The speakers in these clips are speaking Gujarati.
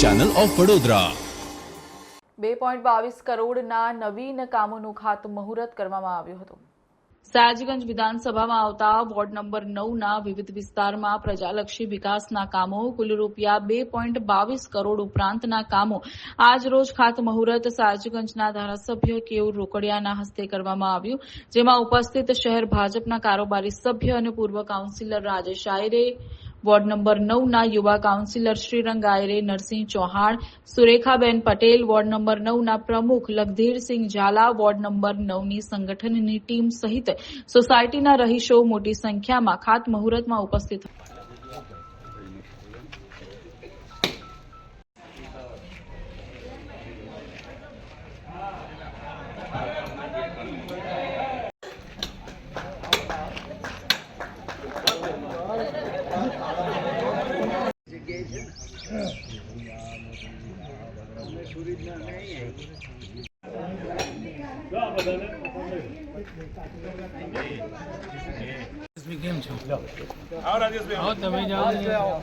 ચેનલ ઓફ વડોદરા બે પોઈન્ટ બાવીસ કરોડના નવીન કામોનું ખાતમુહૂર્ત કરવામાં આવ્યું હતું. સયાજીગંજ વિધાનસભામાં આવતા વોર્ડ નંબર નવના વિવિધ વિસ્તારમાં પ્રજાલક્ષી વિકાસના કામો કુલ રૂપિયા બે પોઈન્ટ બાવીસ કરોડ ઉપરાંતના કામો. આજ રોજ ખાતમુહૂર્ત સયાજીગંજના ધારાસભ્ય કેયુર રોકડિયાના હસ્તે કરવામાં આવ્યું જેમાં ઉપસ્થિત શહેર ભાજપના કારોબારી સભ્ય અને પૂર્વ councillor Rajesh Ayre ward number નવના યુવા councillor Shrirang Ayre Narsinh Chauhan, Surekhaben Patel ward number નવના પ્રમુખ લખધીરસિંહ ઝાલા વોર્ડ નંબર નવની સંગઠનની ટીમ સહિત સોસાયટીના રહીશો મોટી સંખ્યામાં ખાતમુહૂર્તમાં ઉપસ્થિત કેમ છો આવો તમે જાઓ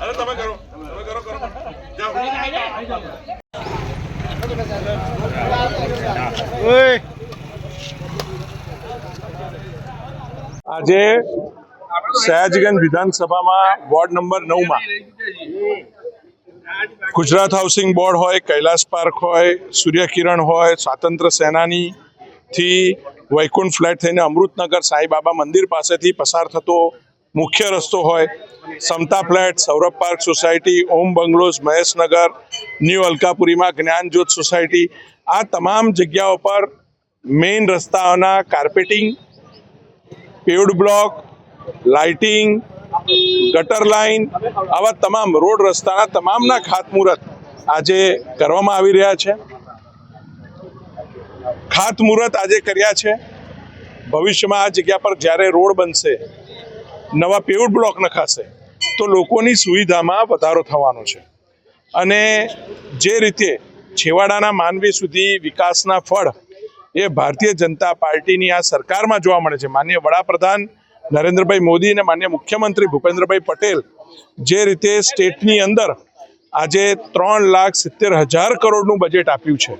અરે તમે કરો. તમે કરો કરો. જાઓ. આજે સયાજગંજ વિધાનસભામાં વોર્ડ નંબર નવમાં ગુજરાત હાઉસિંગ બોર્ડ હોય, કૈલાસ પાર્ક હોય, સૂર્યકિરણ હોય સ્વાતંત્ર્ય સેનાની થી વૈકુંઠ ફ્લેટ થઈને અમૃતનગર સાંઈબાબા મંદિર પાસેથી પસાર થતો મુખ્ય રસ્તો હોય, Samata flat, Saurabh park society, Om bungalows, Maheshnagar, new અલકાપુરીમાં Gnanjyot society. આ તમામ જગ્યાઓ પર main રસ્તાઓના carpeting paved block, lighting gutter line આવા તમામ રોડ રસ્તાના તમામના ખાતમુહૂર્ત આજે કરવામાં આવી રહ્યા છે. ખાતમુહૂર્ત આજે કર્યા છે. ભવિષ્યમાં આ જગ્યા પર જ્યારે રોડ બનશે, નવા પેવડ બ્લોક નખાશે, તો લોકોની સુવિધામાં વધારો થવાનો છે. અને જે રીતે છેવાડાના માનવી સુધી વિકાસના ફળ એ ભારતીય જનતા પાર્ટીની આ સરકારમાં જોવા મળે છે. માન્ય વડાપ્રધાન નરેન્દ્રભાઈ મોદી અને માન્ય મુખ્યમંત્રી ભૂપેન્દ્રભાઈ પટેલ જે રીતે સ્ટેટની અંદર આજે ત્રણ લાખ સિત્તેર હજાર કરોડનું બજેટ આપ્યું છે.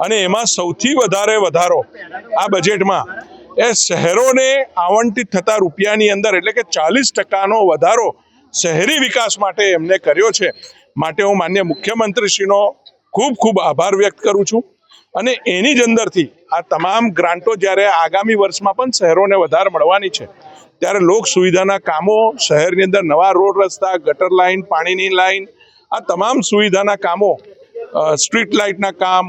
અને એમાં સૌથી વધારે વધારો આ બજેટમાં એ શહેરોને આવંટિત થતા રૂપિયાની અંદર એટલે કે ચાલીસ ટકાનો વધારો શહેરી વિકાસ માટે એમને કર્યો છે. માટે હું માન્ય મુખ્યમંત્રીશ્રીનો ખૂબ ખૂબ આભાર વ્યક્ત કરું છું. અને એની જ અંદરથી આ તમામ ગ્રાન્ટો જ્યારે આગામી વર્ષમાં પણ શહેરોને વધારે મળવાની છે ત્યારે લોક સુવિધાના કામો શહેરની અંદર નવા રોડ રસ્તા, ગટર લાઇન પાણીની લાઇન આ તમામ સુવિધાના કામો સ્ટ્રીટ લાઇટના કામ,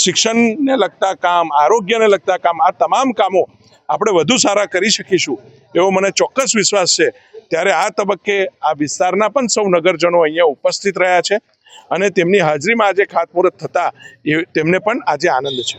શિક્ષણને લગતા કામ, આરોગ્યને લગતા કામ, આ તમામ કામો આપણે વધુ સારા કરી શકીશું એવો મને ચોક્કસ વિશ્વાસ છે. ત્યારે આ તબક્કે આ વિસ્તારના પણ સૌ નગરજનો અહીંયા ઉપસ્થિત રહ્યા છે અને તેમની હાજરીમાં આજે ખાતમુહૂર્ત થતા એ તેમને પણ આજે આનંદ છે.